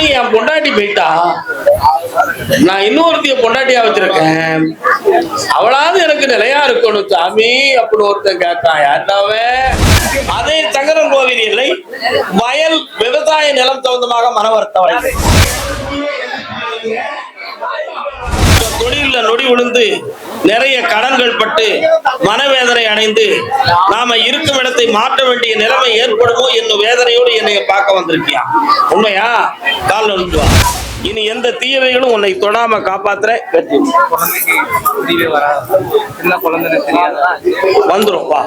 சாமி என் பொண்டாட்டி போயிட்டா. நான் இன்னொருத்திய பொண்டாட்டியா வச்சிருக்கேன். அவளாவது எனக்கு நிலையா இருக்கணும். சாமி அப்படின்னு ஒருத்தன் கேட்டான். யாருனாவன் அதே சங்கரன் கோவில் இல்லை வயல் விவசாய நிலம் தகுந்தமாக மனவர்த்தவரை தொழில நொடி விழுந்து நிறைய கடன்கள் பட்டு மனவேதனை அடைந்து நாம இருக்கும் இடத்தை மாற்ற வேண்டிய நிலைமை ஏற்படுமோ என்னும் வேதனையோடு என்னை பார்க்க வந்திருக்கியா? உண்மையா? கால் வா. இனி எந்த தீயவைகளும் உன்னை தொடாம காப்பாத்துற வெற்றி. வந்துடும் வந்துரும் வா.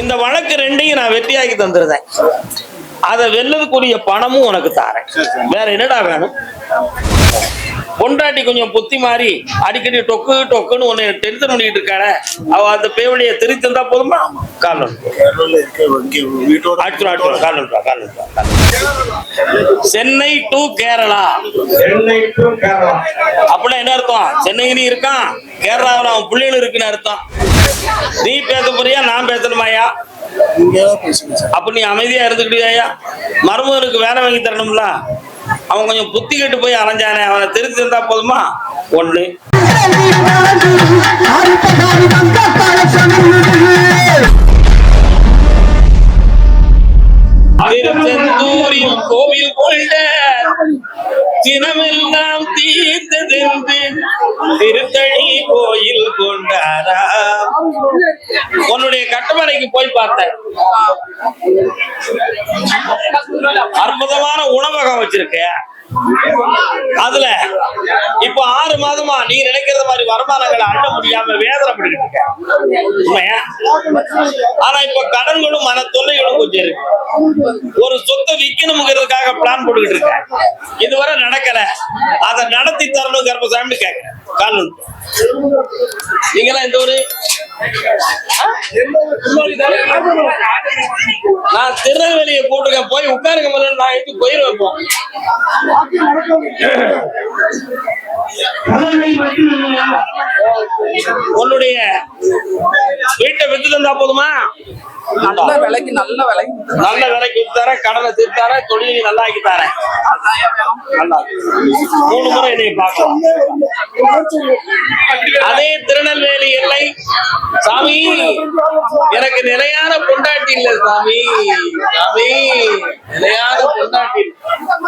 இந்த வழக்கு ரெண்டையும் நான் வெற்றியாக்கி தந்துருந்தேன். அதை வெல்லதுக்குரிய பணமும் உனக்கு தாரேன். வேற என்னடா வேணும்? பொண்டாட்டி கொஞ்சம் புத்தி மாறி அடிக்கடி டொக்கு டொக்குன்னு உன்னை டென்ஷன் பண்ணிட்டு இருக்காள. அவ அந்த பேவலியை திருத்தி தந்தா போதுமா கால் நட்டுவா, கால் நட்டுவா. சென்னை டு கேரளா. அப்படின்னா என்ன அர்த்தம்? சென்னையிலும் இருக்கான் கேரளாவில் அவன் பிள்ளைகளும் இருக்குன்னு அர்த்தம். நீ பேச போறியா? நான் பேசணுமாயா அப்ப நீ அமைதியா இருந்துக்கிட்டியா மருமகனுக்கு வேலை வாங்கி தரணும்ல? அவன் கொஞ்சம் புத்தி கெட்டு போய் அலைஞ்சானே அவனை திருத்தி இருந்தா போதுமா? ஒண்ணு. கோவில் கொண்ட தினமெல்லாம் தீர்த்ததென்று திருத்தணி கோயில் கொண்டாரா உன்னுடைய கட்டுமனைக்கு போய் பார்த்தேன். அற்புதமான உணவகம் வச்சிருக்க அதுல வருமா? நீ நினைக்கிற மாதிரி வருமானங்களை அண்ட முடியாம வேதனைப்பட்டு இருக்க உண்மையா? ஆனா இப்ப கடன்களும் மன தொல்லைகளும் கொஞ்சம் இருக்கு. ஒரு சொத்தை விக்கணுங்கிறதுக்காக பிளான் போட்டுக்கிட்டு இருக்கேன். இதுவரை நடக்கல. அதை நடத்தி தரணும் கர்ப்பசாமி கேட்கிறேன் கால் நீங்களாம் இந்த ஒரு நான் திருநெல்வேலியை போட்டுக்க போய் உட்காருங்க முதல்ல நான் எடுத்து போயிரு வைப்போம் உன்னுடைய வீட்டை வித்து தந்தா போதுமா? நல்ல விலைக்கு நல்ல விலைக்கு. நல்ல விலைக்கு வித்தார கடனை தீர்த்தார தொழிலை நல்லா ஆக்கி நல்லா மூணு முறை என்னை பார்க்கலாம் அதே திருநெல்வேலி எல்லை. சாமி எனக்கு நிலையான பொண்டாட்டி இல்ல சாமி. சாமி நிலையான பொண்டாட்டி. இல்ல.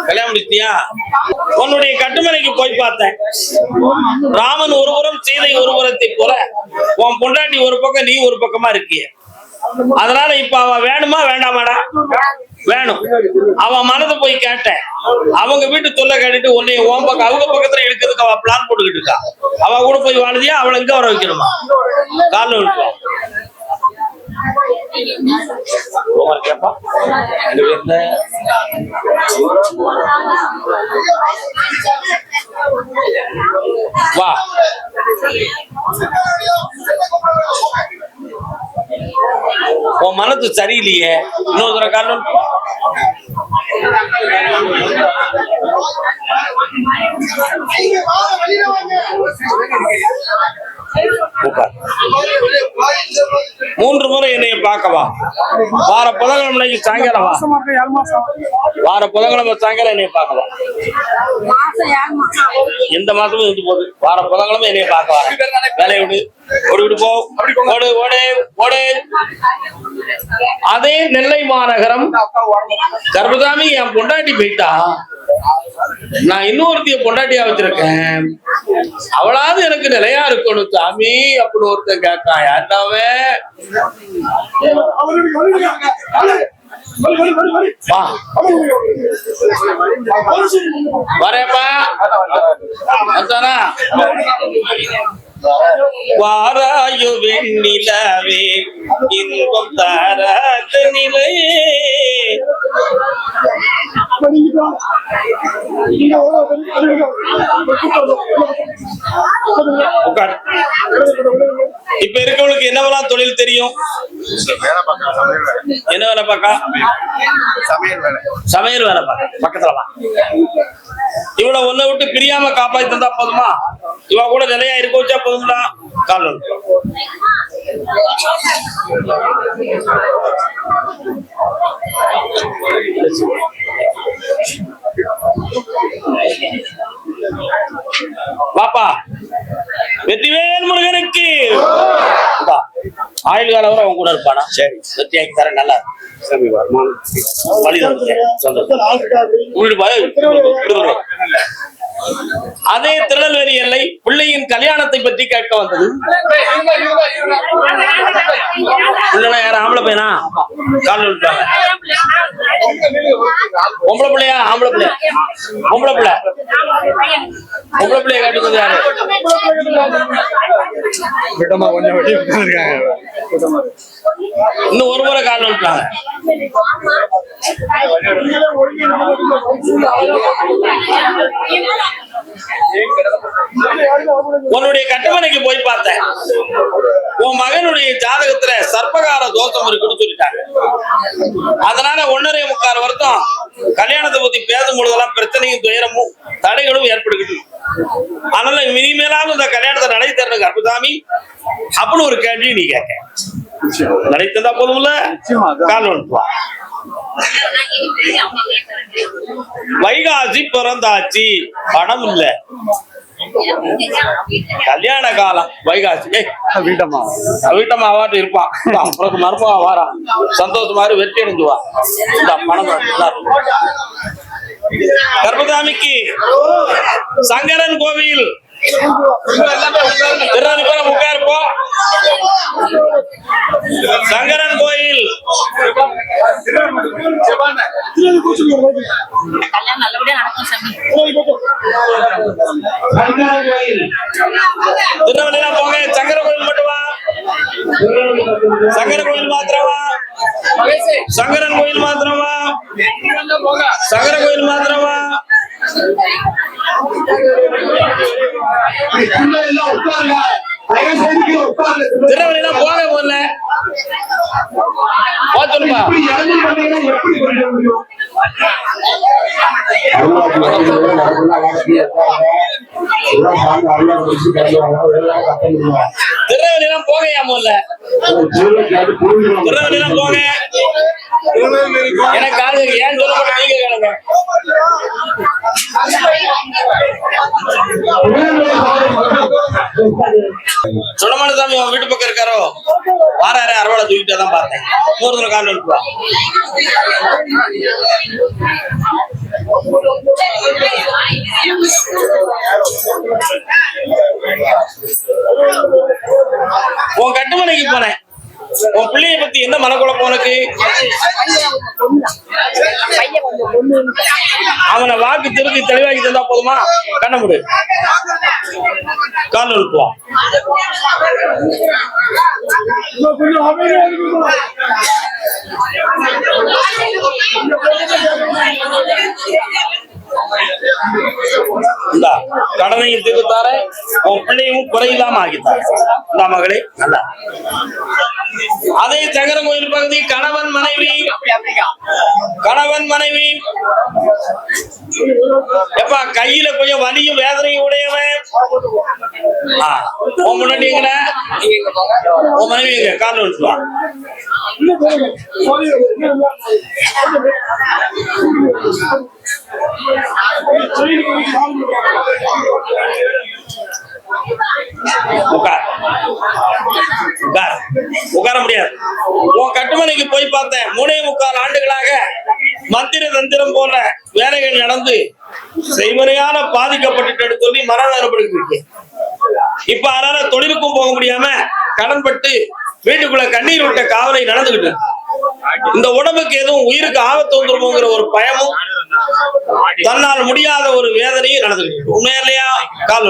கல்யாணம் முடிச்சியா உன்னுடைய கட்டுமனைக்கு போய் பார்த்தேன். ராமன் ஒருபுறம் சீதை ஒருபுறத்தை போல உன் பொண்டாட்டி ஒரு பக்கம் நீ ஒரு பக்கமா இருக்கிய. அதனால இப்ப அவ வேணுமா வேண்டாமாடா? வேணும். அவ மனதை போய் கேட்டேன். அவங்க வீட்டு தொல்லை கேட்டுட்டு உன்னை உன் பக்கம் அவங்க பக்கத்துல எடுக்கிறதுக்கு அவ பிளான் போட்டுக்கிட்டு இருக்கா. அவ கூட போய் வாழுதியா அவளை எங்க வர வைக்கணுமா? காலில் உமர் கேப்பா ரெண்டு பேர்ல வா உன் மனது சரியில்லையே. இன்னொரு தடவை காரணம் உட்கார். மூன்று முறை என்னைய பார்க்கவா? வார புதன்கிழமை சாயங்காலம் வா. வார புதன்கிழமை சாயங்காலம் என்னைய பார்க்கவா? எந்த மாசமும் இருந்து போகுது. வார புதன்கிழமை என்னைய பார்க்க வா வேலையை விடு. ஓடு அதே நெல்லை மாநகரம் கர்பதாமி என் பொண்டாட்டி போயிட்டா. நான் இன்னொருத்திய பொண்டாட்டியா வச்சிருக்கேன். அவளாவது எனக்கு நிலையா இருக்கணும் சாமி அப்படின்னு ஒருத்தன் கேட்டான். யாருனாவன் வா. வரேப்பா வாராயு வெண்ணிலாவே இன்பம் தாராத நிலையே உட்கார். இப்ப இருக்கவங்களுக்கு என்னவெல்லாம் தொழில் தெரியும்? என்ன வேலை பார்க்கா சமையல் வேலை சமையல் வேலை பார்க்க பக்கத்துல வா. இவளை ஒன்ன விட்டு பிரியாம காப்பாத்தி தந்தா போதுமா? இவ கூட நிலையா இருக்க வச்சா তোমরা কালো Thank you. வாப்பா. வெற்றிவேல் முருகனுக்கு. ஆயுள் காலம் வரை அவன் கூட இருப்பானா? சரி. வெற்றியாக்கி தர நல்லா வருமானம் வழி விடுதலை. அதே திருநெல்வேலி எல்லை பிள்ளையின் கல்யாணத்தை பற்றி கேட்க வந்தது. பிள்ளைனா யாரும் ஆம்பளை பையனா? கால் பொம்பளை பிள்ளையா ஆம்பளை பிள்ளையா பொம்பளை பிள்ளை. பொம்பளை பிள்ளைய யாரு? கூட்டமா கொஞ்சம் வெட்டி உட்காந்துருக்காங்க இன்னும் ஒரு முறை கால் விட்டாங்க உன்னுடைய கட்டுமனைக்கு போய் பார்த்தேன். உன் மகனுடைய ஜாதகத்துல சர்ப்பகார தோஷம் இருக்குன்னு சொல்லிட்டாங்க. அதனால ஒன்னரை முக்கால் வருஷம் கல்யாணத்தை பத்தி பேசும் பொழுதெல்லாம் பிரச்சனையும் துயரமும் தடைகளும் ஏற்படுகிறது. அதனால இனிமேலாவது இந்த கல்யாணத்தை நடை தரணும் கர்ப்பசாமி அப்படின்னு ஒரு கேள்வி நீ கேட்க. நடை தந்தா போதும்ல கால் வந்துட்டு வா. வைகாசி பிறந்தாச்சு. பணம் இல்ல. கல்யாண காலம் வைகாசி. ஏய் வீட்டம்மா வீட்டம்மா அவாட்டு இருப்பான் உனக்கு மருமகா வாரா. சந்தோஷமா இரு, வெற்றி அடைஞ்சு வா. இந்த பணம். கர்ப்பசாமிக்கு சங்கரன் கோவில். திருநெல்வேலி உட்காரு போ சங்கரன் கோயில். எல்லாம் நல்லபடியா நடக்கும் சாமி. திருநெல்வேலியா போங்க. சங்கர கோயில் மட்டும் சங்கர கோயில் மாத்திரம் சங்கரன் கோயில் மாத்திரம் சங்கர கோயில் மாத்திரம் வா திருநெல்வேலியா போங்க சொல்லுப்பா திருநெல்வேலியா போங்கயா முதல்ல திருநெல்வேலியா போங்க. எனக்கு காது ஏன் சொல்ல மாட்டேன் நீங்க கேளுங்க. சுடமான சாமி அவன் வீட்டு பக்கம் இருக்காரோ? வாராரு அறுவடை தூக்கிட்டே தான் பார்த்தேன். தூரம் கால் எடுப்பா உன் கட்டுமனைக்கு போனேன் உன் பிள்ளைய பத்தி என்ன மனக்குழப்பம் உனக்கு? அவனை வாக்கு திருத்தி தெளிவாக்கி தந்தா போதுமா? கண்ண முடி. கால் எழுப்புவான் இந்தா கடனையும் தீர்த்தார உன் பிள்ளையும் குறையில்லாம ஆகித்தார இந்த மகளே நல்லா. அதே சங்கர கோயில் பகுதி கணவன் மனைவி. கணவன் மனைவி. எப்பா கையில கொஞ்சம் வலியும் வேதனையும் உடையவன். உன் முன்னாடி உன் மனைவி எங்க? கால் விட்டுவா உட்கார். உட்கார். உட்கார முடியாது. உன் கட்டுமனைக்கு போய் பார்த்தேன். மூணே முக்கால் ஆண்டுகளாக மந்திர தந்திரம் போல வேலைகள் நடந்து செய்முறையால பாதிக்கப்பட்டு சொல்லி மரணப்படுகிறது இப்ப அதனால தொழிலுக்கும் போக முடியாம கடன்பட்டு வீட்டுக்குள்ள கண்ணீர் விட்ட காவலை நடந்துகிட்டு இந்த உடம்புக்கு எதுவும் உயிருக்கு ஆபத்து வந்துருமோங்கிற ஒரு பயமும் தன்னால் முடியாத ஒரு வேதனையும் நடந்துகிட்டு இருக்கு. உண்மையா இல்லையா? கால்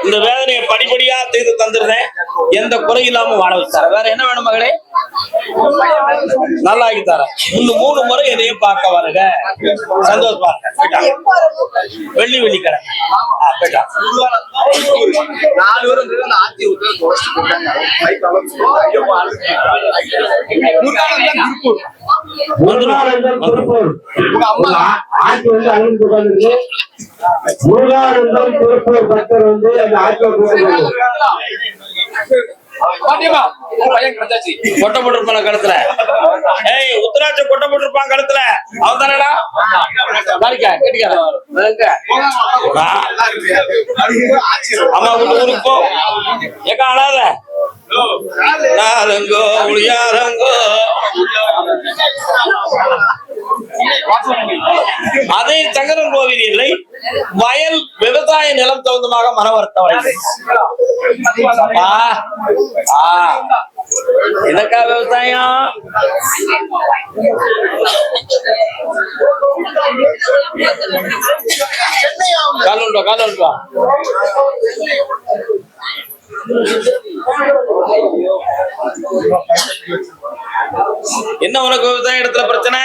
இந்த வேதனையை படிப்படியா தீர்த்து தந்துருந்தேன் எந்த குறை இல்லாம வாழ வச்சார வேற என்ன வேணும் மகளே? நல்லா ஆக்கி தரேன் இன்னும் மூணு முறை எதையும் பார்க்க வருங்க சந்தோஷ் பாருங்க போயிட்டாங்க வெள்ளி வெள்ளிக்கிழமை. ஆ, போயிட்டாங்க நாலு பேர் அந்த ஆத்தி விட்டு குறைச்சு முருகானந்தம் திருப்பூர் பக்தர் வந்து அந்த ஆட்சியை பாட்டியம்மா பையன் கிடைச்சாச்சு கொட்டை போட்டிருப்பான கழுத்துல. ஏய் உத்தராட்ச கொட்டை போட்டிருப்பான் கழுத்துல. அவன் தானடா? அம்மா வீட்டு ஊருக்கு போ. ஏக்கா அழாத. நாதங்கோ முடியாதங்கோ அதே சங்கரன் கோவில் இல்லை. வயல் விவசாய நிலம் தகுந்தமாக மனவர்த்தவர்கள் எனக்கா விவசாயம்? கால் உண்டா கால் என்ன உனக்கு விவசாய இடத்துல பிரச்சனை?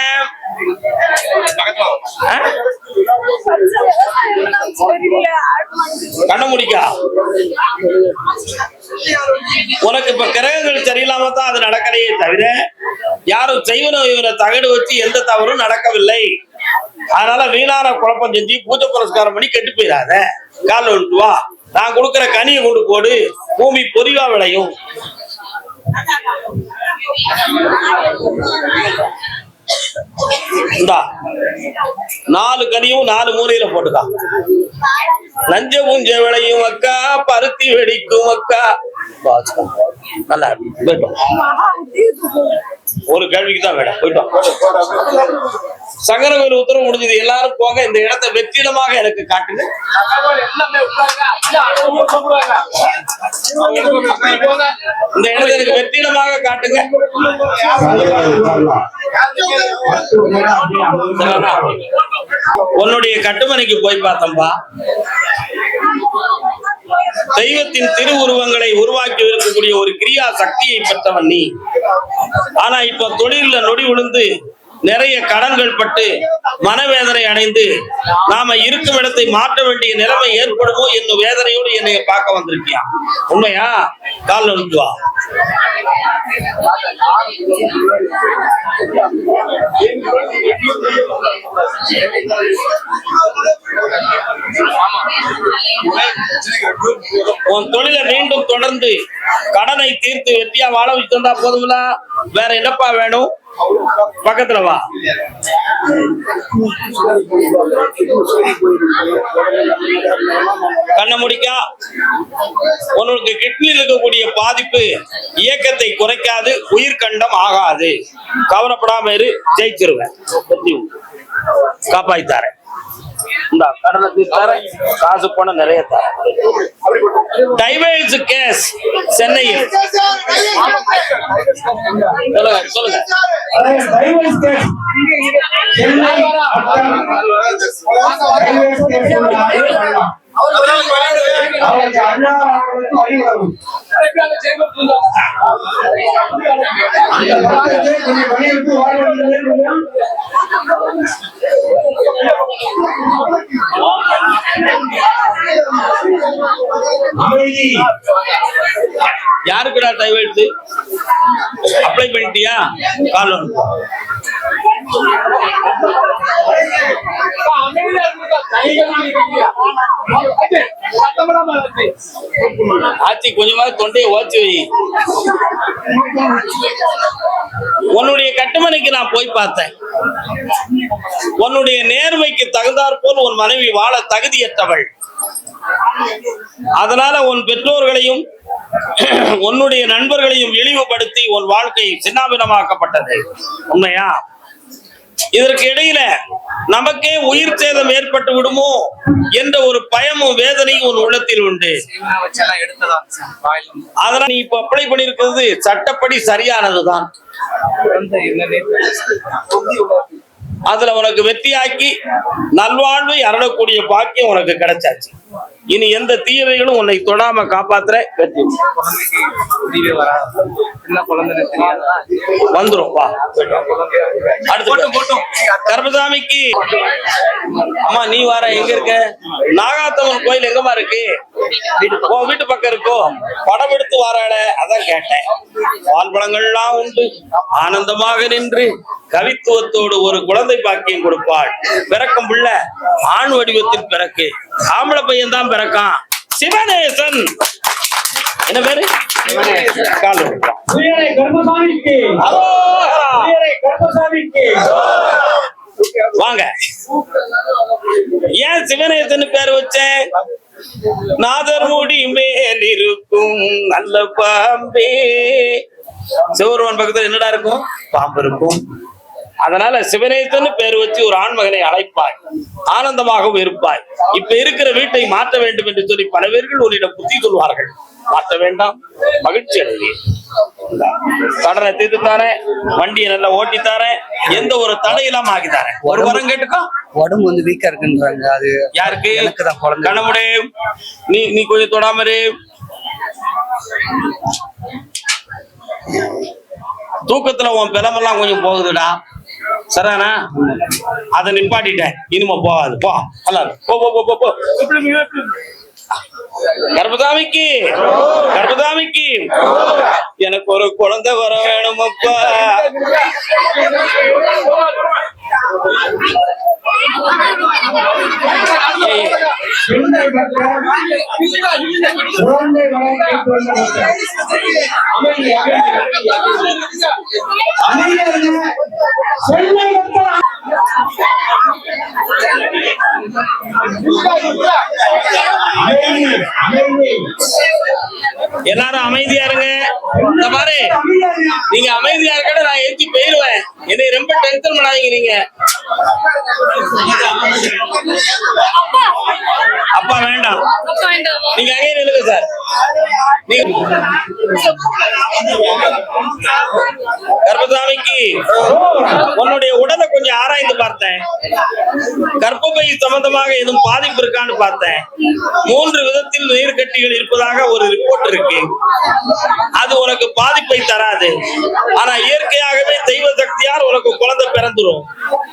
கண்ண முடிக்கா. உனக்கு இப்ப கிரகங்கள் சரியில்லாம தான் அது நடக்கலையே தவிர யாரும் செய்வன இவனை தகடு வச்சு எந்த தவறும் நடக்கவில்லை. அதனால வீணான குழப்பம் செஞ்சு பூஜை புரஸ்காரம் பண்ணி கெட்டு போயிடாத கால் வந்துட்டு வா. நான் கொடுக்கிற கனியை கொண்டு போடு. பூமி பொறிவா விளையும். இந்தா நாலு கனியும் நாலு மூலையில போட்டுக்கா. நஞ்ச பூஞ்ச விளையும் அக்கா பருத்தி வெடிக்கும் அக்கா. நல்லா போயிட்டோம் ஒரு கேள்விக்கு தான் வேணும். போயிட்டோம் சங்கர கோயில் உத்தரவு முடிஞ்சது. எல்லாரும் போக இந்த இடத்தை வெற்றிடமாக எனக்கு காட்டுங்க. இந்த இடத்தை எனக்கு வெற்றிடமாக காட்டுங்க. உன்னுடைய கட்டுமனைக்கு போய் பார்த்தம்பா. தெய்வத்தின் திருவுருவங்களை உருவாக்கி இருக்கக்கூடிய ஒரு கிரியா சக்தியை பெற்றவன் நீ. ஆனா இப்ப தொழில நொடி விழுந்து நிறைய கடன்கள் பட்டு மனவேதனை அடைந்து நாம இருக்கும் இடத்தை மாற்ற வேண்டிய நிலைமை ஏற்படுமோ என்னும் வேதனையோடு என்னை பார்க்க வந்திருக்கியா? உண்மையா? கால் நொடிக்கு வா. உன் தொழிலை மீண்டும் தொடர்ந்து கடனை தீர்த்து வெற்றியா வாழ வைத்து தந்தா போதும்ல? வேற என்னப்பா வேணும்? பக்கத்துல வா. கண்ண முடிக்கா. உனக்கு கிட்னியில் இருக்கக்கூடிய பாதிப்பு இயக்கத்தை குறைக்காது உயிர்கண்டம் ஆகாது. கவலைப்படாம இரு ஜெயிச்சிருவேன். வெற்றி தரேன் இந்த கடனை தீர்த்தாரேன் காசு பணம் நிறைய தரேன் டைவர்ஸ் கேஸ் சென்னையில். சொல்லுங்க சொல்லுங்க. டைவர்ஸ் கேஸ் சென்னை அக்கம் டைவர்ஸ் அவருக்கு அண்ணா அவர்களுக்கு அந்த பாடத்தை கொஞ்சம் வலியுறுத்தி வாழ வேண்டும் அமைதி யாருக்குடா அப்ளை பண்ணிட்டியா? கால் ஆச்சி கொஞ்சமா தொண்டையை ஓச்சு வை. உன்னுடைய கட்டுமனைக்கு நான் போய் பார்த்தேன். உன்னுடைய நேர்மைக்கு தகுந்தாற் போல் உன் மனைவி வாழ தகுதியற்றவள். அதனால உன் பெற்றோர்களையும் உன்னுடைய நண்பர்களையும் இழிவுபடுத்தி உன் வாழ்க்கை சின்னாபினமாக்கப்பட்டது உண்மையா? இதற்கு இடையில நமக்கே உயிர் சேதம் ஏற்பட்டு விடுமோ என்ற ஒரு பயமும் வேதனையும் உன் உள்ளத்தில் உண்டு. அதனால நீ இப்ப அப்ளை பண்ணிருக்கிறது சட்டப்படி சரியானதுதான். அதுல உனக்கு வெற்றியாக்கி நல்வாழ்வை அருளக்கூடிய பாக்கியம் உனக்கு கிடைச்சாச்சு. இனி எந்த தீயவைகளும் உன்னை தொடாம காப்பாத்துற வெற்றி. வந்துரும் வா. கர்மசாமிக்கு. அம்மா நீ வர எங்க இருக்க? நாகாத்தம்மன் கோயில் எங்கம்மா இருக்கு? உன் வீட்டு பக்கம் இருக்கோ? படம் எடுத்து வராள அதான் கேட்டேன். பால் பழங்கள்லாம் உண்டு. ஆனந்தமாக நின்று கவித்துவத்தோடு ஒரு குழந்தை பாக்கியம் கொடுப்பாள். பிறக்கும் புள்ள ஆண் வடிவத்தில் பிறக்கு. ஆம்பளை பையன் தான் பிறக்கான். சிவநேசன் என்ன பேரு? வாங்க. ஏன் சிவநேசன் பேர் வச்சேன்? நாதர் முடி மேல் இருக்கும் நல்ல பாம்பே. சிவருவன் பக்கத்துல என்னடா இருக்கும்? பாம்பு இருக்கும். அதனால சிவநேசன் பேர் வச்சு ஒரு ஆண்மகனை அழைப்பாய். ஆனந்தமாகவும் இருப்பாய். இப்ப இருக்கிற வீட்டை மாற்ற வேண்டும் என்று சொல்லி பல பேர்கள் உன்னிடம் புத்தி சொல்வார்கள். மாற்ற வேண்டாம். மகிழ்ச்சி அடைவீர் கடனை தீர்த்து தாரேன் வண்டியை நல்லா ஓட்டி தாரேன் எந்த ஒரு தடையில்லாம ஆக்கி தாரேன் ஒரு வரம் கேட்டுக்கோ. உடம்பு வந்து வீக்கா இருக்குன்றாங்க. அது யாருக்கு? எனக்கு தான் குழந்தை. கணமுடே நீ நீ கொஞ்சம் தொடாம இரு. தூக்கத்துல உன் பிளமெல்லாம் கொஞ்சம் போகுதுடா. சரானா அதை நிப்பாட்டிட்டேன். இனிமே போகாது. போ அல்ல போ போ போ போ. போ கர்ப்பதாமிக்கு கர்ப்பதாமிக்கு. எனக்கு ஒரு குழந்தை வர வேணும் அப்பா ஏய், எல்லாரும் அமைதியா இருங்க. இந்த மாதிரி நீங்க அமைதியா இருக்கட நான் ஏற்றி போயிருவேன் என்னை ரொம்ப டென்ஷன் பண்ணாதீங்க நீங்க. அப்பா வேண்டாம். அப்பா வேண்டாமா? நீங்க அங்கே நில்லுங்க சார். கர்ப்பசாமிக்கு உன்னுடைய உடலை கொஞ்சம் ஆராய்ந்து பார்த்தேன். கர்ப்பப்பை சம்பந்தமாக எதுவும் பாதிப்பு இருக்கான்னு பார்த்தேன். மூன்று விதத்தில் நீர் கட்டிகள் இருப்பதாக ஒரு ரிப்போர்ட் இருக்கு. அது உனக்கு பாதிப்பை தராது. ஆனா இயற்கையாகவே தெய்வ சக்தியால் உனக்கு குழந்தை பிறந்துரும்.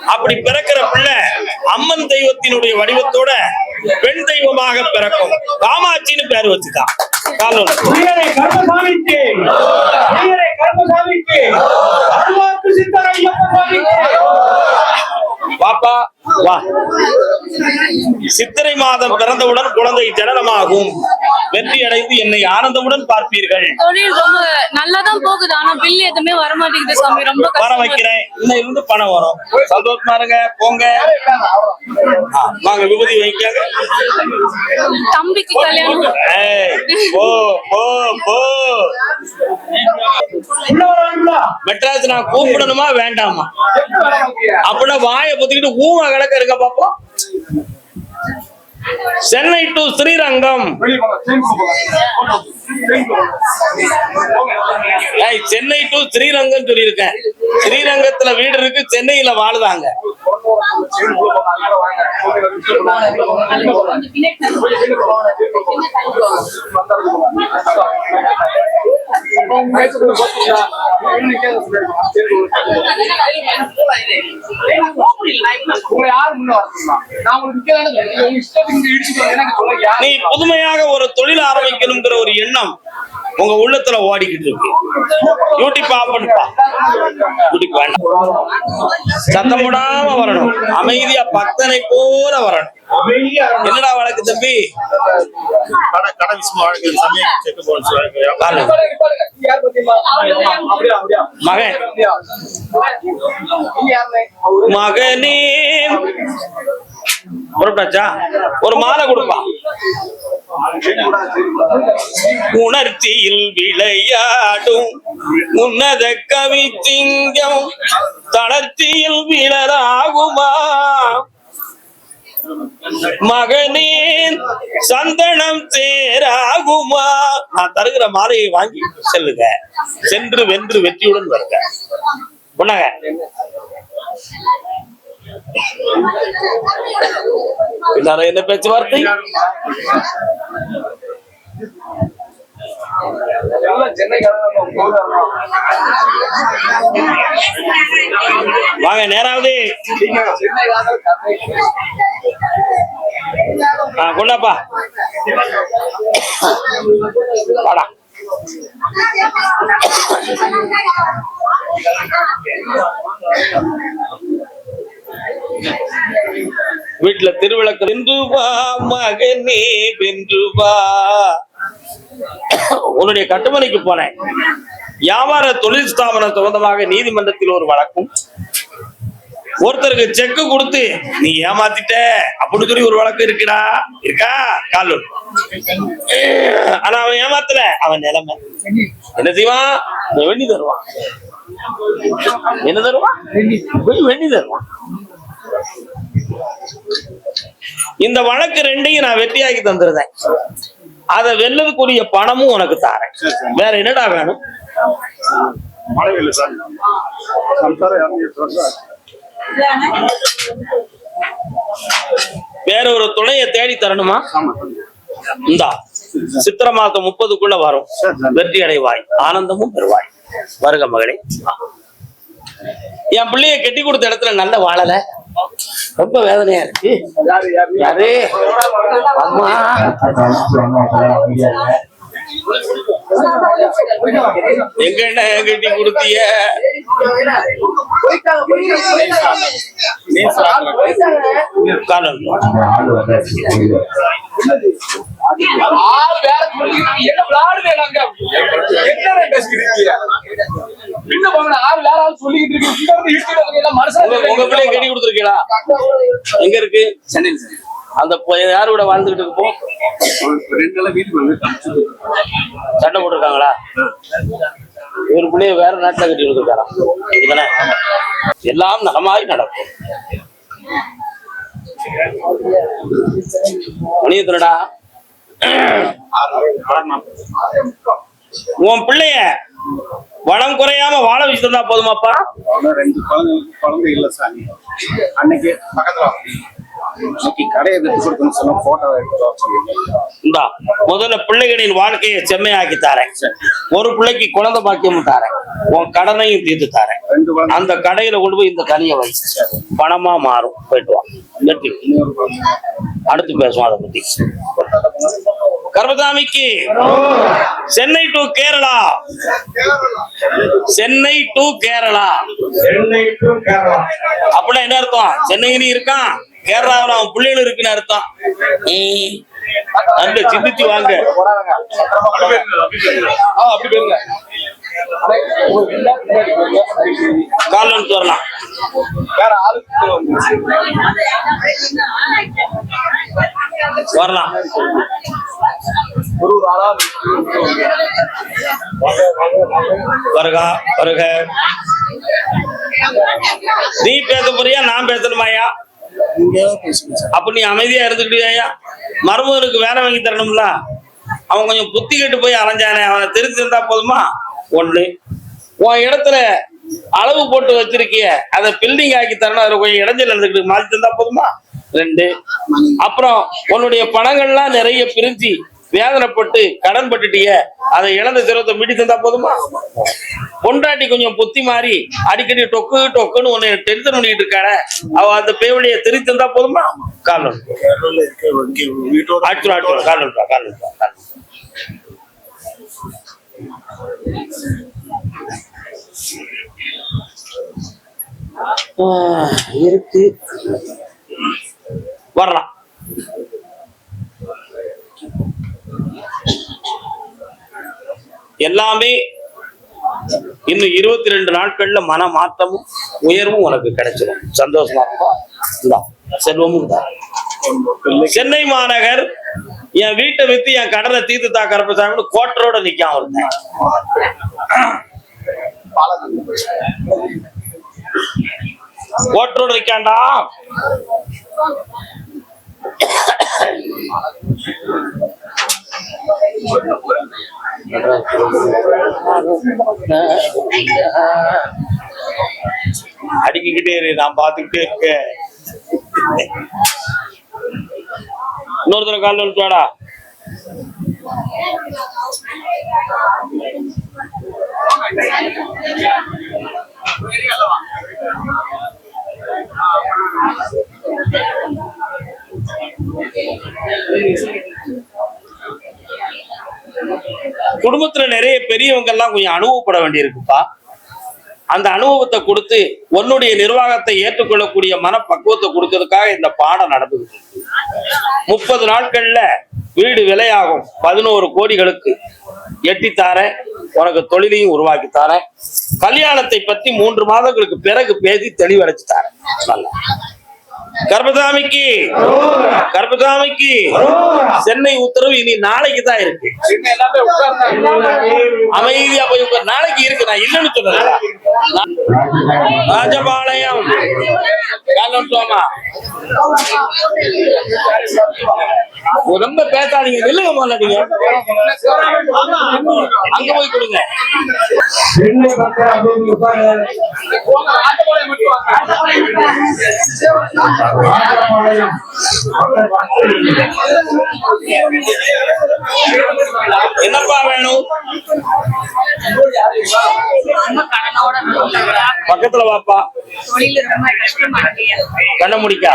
அப்படி பிறக்கிற பிள்ளை அம்மன் தெய்வத்தினுடைய வடிவத்தோட பெண் தெய்வமாக பிறக்கும். காமாட்சின்னு பேர் வச்சுதான். பாப்பா சித்திரை மாதம் பிறந்தவுடன் குழந்தை ஜனனமாகும். வெற்றி அடைந்து என்னை ஆனந்தமுடன் பார்ப்பீர்கள். தொழில் ரொம்ப நல்லாதான் போகுது. ஆனா பில் எதுவுமே வர மாட்டேங்குது சாமி. ரொம்ப வர. வைக்கிறேன். இன்னும் இருந்து பணம் வரும். சந்தோஷமா இருங்க. போங்க. வாங்க விபூதி வைக்காங்க தம்பிக்கு கல்யாணம். போ போ போ. மெட்ராஸ் நான் கூப்பிடணுமா? வேண்டாமா? அப்படின்னா வாயை பொத்திக்கிட்டு ஊமா கிடக்க இருக்க பாப்போம் சென்னை டு ஸ்ரீரங்கம். சென்னை டு ஸ்ரீரங்கம் சொல்லியிருக்கேன். ஸ்ரீரங்கத்துல வீடு இருக்கு சென்னையில வாழுதாங்க. நான் எனக்கு நீ புதுமையாக ஒரு தொழில் ஆரம்பிக்கணுங்கிற ஒரு எண்ணம். உங்க உள்ளத்துல ஓடிக்கிட்டு இருக்கு. யூடியூப் ஆஃப் பண்ணுப்பா. யூடியூப் வேண்டாம். சத்தம் போடாம வரணும். அமைதியா பக்தனை போல வரணும். என்னடா வழக்கு தம்பி? மகன். மகனே. புறப்பட்டாச்சா ஒரு மாலை கொடுப்பான் உணர்ச்சியில் விளையாடும் உன்னத கவி திங்கம் தளர்ச்சியில் விளராகுமா மகனே சந்தனம் சேராகுமா? நான் தருகிற மாலையை வாங்கி செல்லுங்க. சென்று வென்று வெற்றியுடன் வருங்க பொண்ணாங்க என்ன பேச்சுவார்த்தை வாங்க நேராவது சென்னைக்காரங்க கதை ஆ, கொண்டாப்பா வாடா வீட்டுல திருவிளக்கு. வென்று வா மகனே வென்று வா. உன்னுடைய கட்டுமனைக்கு போனேன். வியாபார தொழில் ஸ்தாபனம் சம்பந்தமாக நீதிமன்றத்தில் ஒரு வழக்கும். ஒருத்தருக்கு செக்கு கொடுத்து நீ ஏமாத்திட்ட அப்படின்னு சொல்லி ஒரு வழக்கு இருக்குடா. இருக்கா? கால் ஆனா அவன் ஏமாத்தல. அவன் நிலைமை. என்ன செய்வான் வெண்ணி தருவான். என்ன தருவான்? வெண்ணி தருவான். இந்த வழக்கு ரெண்டையும் நான் வெற்றியாக்கி தந்துருந்தேன். அதை வெல்லதுக்குரிய பணமும் உனக்கு தாரேன். வேற என்னடா வேணும்? வேற ஒரு துணையை தேடி தரணுமா? இந்தா சித்திர மாசம் முப்பதுக்குள்ள வரும். வெற்றி அடைவாய் ஆனந்தமும் பெறுவாய். வருக மகளே. என் பிள்ளைய கெட்டி கொடுத்த இடத்துல நல்ல வாழல? ரொம்ப வேதனையா இருக்கு. யாரு? அம்மா. எங்க என்ன கட்டி கொடுத்திய காலம் ஆள் வேற சொல்லிட்டு என்ன விளையாடு வேணாங்க என்ன பேசிக்கிறீங்க பின்ன போங்க ஆள் வேற ஆள் சொல்லிக்கிட்டு இருக்கு இங்க வந்து இழுத்துட்டு வந்து எல்லாம் உங்க உங்க பிள்ளைய கட்டி கொடுத்துருக்கீங்களா? எங்க இருக்கு? சென்னையில் சார் அந்த யாரு கூட வாழ்ந்துகிட்டு காமிச்சு சண்டை போட்டிருக்காங்களா? ஒரு பிள்ளைய வேற நாட்டுல கட்டி கொடுத்துருக்காராம் இதுதானே? எல்லாம் நலமாய் நடக்கும். மணியத்துலடா உன் பிள்ளைய வளம் குறையாம வாழ வச்சு தந்தா போதுமாப்பா ரெண்டு குழந்தை இல்லை சார் அன்னைக்கு பக்கத்துல இன்னைக்கு கடையை எடுத்து கொடுக்கணும் சொல்ல போட்டோ எடுத்து. இந்தா முதல்ல பிள்ளைகளின் வாழ்க்கையை செம்மையாக்கி தாரேன். ஒரு பிள்ளைக்கு குழந்தை பாக்கியமும் தாரேன். உன் கடனையும் தீர்த்து தாரேன். அந்த கடையில கொண்டு போய் இந்த கனியை வை. பணமா மாறும். போயிட்டு வா. அடுத்து பேசுவோம் அதை பத்தி. கர்மசாமிக்கு சென்னை டு கேரளா. சென்னை டு கேரளா. அப்படின்னா என்ன அர்த்தம்? சென்னையிலும் இருக்கான் கேரளாவில் அவன் பிள்ளைகளும் இருக்குன்னு அர்த்தம். அந்த சிந்திச்சு வாங்க. வரலாம். ஆளுக்கு வந்து வரலாம். ஆளா வருகா வருக. நீ பேச போறியா நான் பேசணுமாயா அப்ப நீ அமைதியா இருந்துக்கிட்டியா மருமகனுக்கு வேலை வாங்கி தரணும்ல? அவன் கொஞ்சம் புத்தி கெட்டு போய் அலைஞ்சானே அவனை தெரிஞ்சிருந்தா போதுமா? ஒண்ணு. உன் இடத்துல அளவு போட்டு வச்சிருக்கிய அதை பில்டிங் ஆக்கி தரணும் அதுல கொஞ்சம் இடைஞ்சல் இருந்துக்கிட்டு மாத்தி தந்தா போதுமா? ரெண்டு. அப்புறம் உன்னுடைய பணங்கள்லாம் நிறைய பிரிஞ்சு வேதனைப்பட்டு கடன் பட்டுட்டிய அதை இழந்த திரத்தை மீட்டி தந்தா போதுமா? பொண்டாட்டி கொஞ்சம் பொத்தி மாறி அடிக்கடி டொக்கு டொக்குன்னு உன்னை டென்ஷன் பண்ணிட்டு இருக்காள அவ அந்த பேவழிய திருத்தி தந்தா போதுமா? காலம் வீட்டோட காலம் காலம் காலம் இருக்கு. வரலாம். எல்லாமே இன்னும் இருபத்தி ரெண்டு நாட்கள்ல மன மாற்றமும் உயர்வும் உனக்கு கிடைச்சிடும். சந்தோஷமா இருக்கும் செல்வமும் சென்னை மாநகர் என் வீட்டை வித்து என் கடனை தீர்த்து தா சாமி கோட்டரோட நிக்காம இருந்தேன். கோட்டரோட நிக்காண்டா? அடிக்கிட்டே இரு நான் பாத்துக்கிட்டே இருக்கேன் இன்னொரு தடவை கால் Thank you. நிறைய பெரியவங்க எல்லாம் கொஞ்சம் அனுபவப்பட வேண்டியிருக்குப்பா. அந்த அனுபவத்தை கொடுத்து உன்னுடைய நிர்வாகத்தை ஏற்றுக்கொள்ளக்கூடிய மனப்பக்குவத்தை கொடுக்கறதுக்காக இந்த பாடம் நடந்தது. முப்பது நாட்கள்ல வீடு விலையாகும். பதினோரு கோடிகளுக்கு எட்டித்தாரேன் உனக்கு தொழிலையும் உருவாக்கி தரேன். கல்யாணத்தை பத்தி மூன்று மாதங்களுக்கு பிறகு பேசி தெளிவடைச்சு தரேன். நல்லா. கர்பசாமிக்கு கர்பசாமிக்கு சென்னை உத்தரவு இனி நாளைக்கு தான் இருக்கு. அமைதியா போய் நாளைக்கு இருக்கு. நான் இல்லைன்னு சொல்லல ராஜபாளையம். காலம் சோமா ரொம்ப பேசாதீங்க. நில்லுங்க மாட்டாங்க அங்க போய் கொடுங்க. என்னப்பா வேணும்? பக்கத்துல வாப்பா. கண்ண முடிக்கா.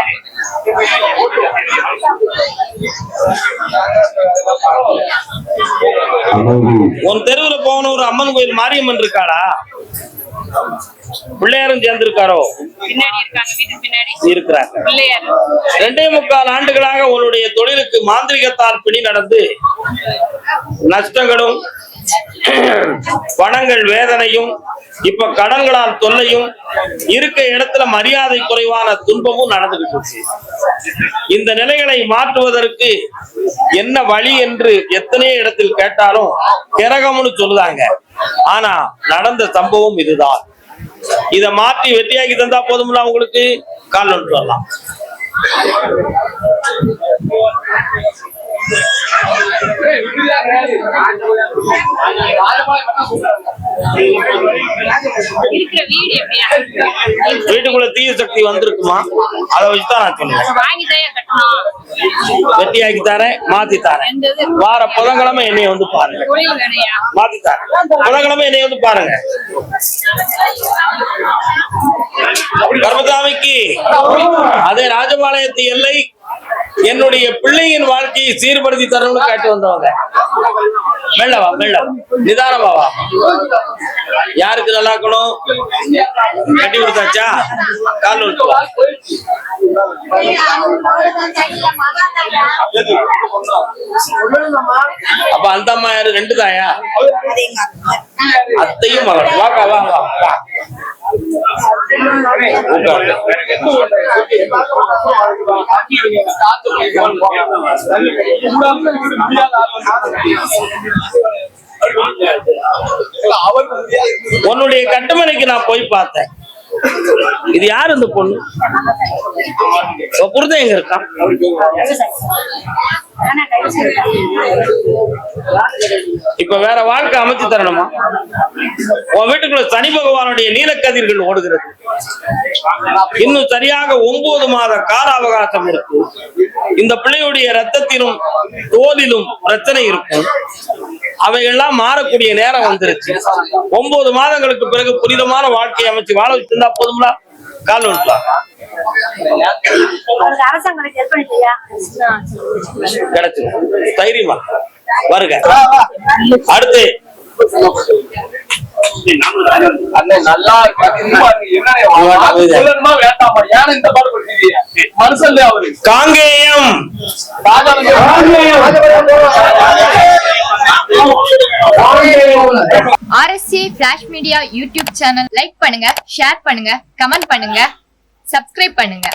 உன் தெருவுல போன ஒரு அம்மன் கோயில் மாரியம்மன் இருக்காளா பிள்ளையாரும் இருக்கிறாங்க. பிள்ளையார். ரெண்டே முக்கால் ஆண்டுகளாக உன்னுடைய தொழிலுக்கு மாந்திரிகத்தால் பிணி நடந்து நஷ்டங்களும் பணங்கள் வேதனையும் இப்ப கடன்களால் தொல்லையும் இருக்க இடத்துல மரியாதை குறைவான துன்பமும் நடந்துகிட்டு இருக்கு. இந்த நிலைகளை மாற்றுவதற்கு என்ன வழி என்று எத்தனையோ இடத்தில் கேட்டாலும் கிரகம்னு சொல்லுதாங்க. ஆனா நடந்த சம்பவம் இதுதான். இத மாற்றி வெற்றியாக்கி தந்தா போதும்ல உங்களுக்கு? கால் ஒன்று வரலாம். வீட்டுக்குள்ள தீய சக்தி வந்திருக்குமா? அதை வச்சுதான் நான் வெட்டியாக்கி தரேன் மாத்தி தரேன். வார புதன்கிழமை என்னைய வந்து பாருங்க. மாத்தி தரேன். புதன்கிழமை என்னைய வந்து பாருங்க. கர்மசாமிக்கு அதே ராஜபாளையத்து எல்லை என்னுடைய பிள்ளையின் வாழ்க்கையை சீர்படுத்தி தரணும்னு கேட்டு வந்தவங்க மெல்லவா மெல்ல வா. நிதானமா வா யாருக்கு நல்லா இருக்கணும் கட்டி கொடுத்தாச்சா கால் வா அப்ப அந்த அம்மா யாரு ரெண்டு தாயா அத்தையும் மகன் வாக்கா வா வா உன்னுடைய கட்டுமனைக்கு நான் போய் பார்த்தேன். இது யார் இந்த பொண்ணு? புரிதம் எங்க இருக்கான் இப்ப வேற வாழ்க்கை அமைச்சு தரணுமா? உன் வீட்டுக்குள்ள சனி பகவானுடைய நீலக்கதிர்கள் ஓடுகிறது. இன்னும் சரியாக ஒன்பது மாத கால அவகாசம் இருக்கு. இந்த பிள்ளையுடைய ரத்தத்திலும் தோலிலும் பிரச்சனை இருக்கும். அவையெல்லாம் மாறக்கூடிய நேரம் வந்துருச்சு. ஒன்பது மாதங்களுக்கு பிறகு புனிதமான வாழ்க்கையை அமைச்சு வாழ வச்சிருந்தா போதும்ல? கால் விட்டுலாம் கிடைச்சு தைரியமா. வருக. அடுத்து நல்லா மனுஷன் அவரு Kangeyam. RSC flash media YouTube channel like பண்ணுங்க ஷேர் பண்ணுங்க கமெண்ட் பண்ணுங்க சப்ஸ்கிரைப் பண்ணுங்க.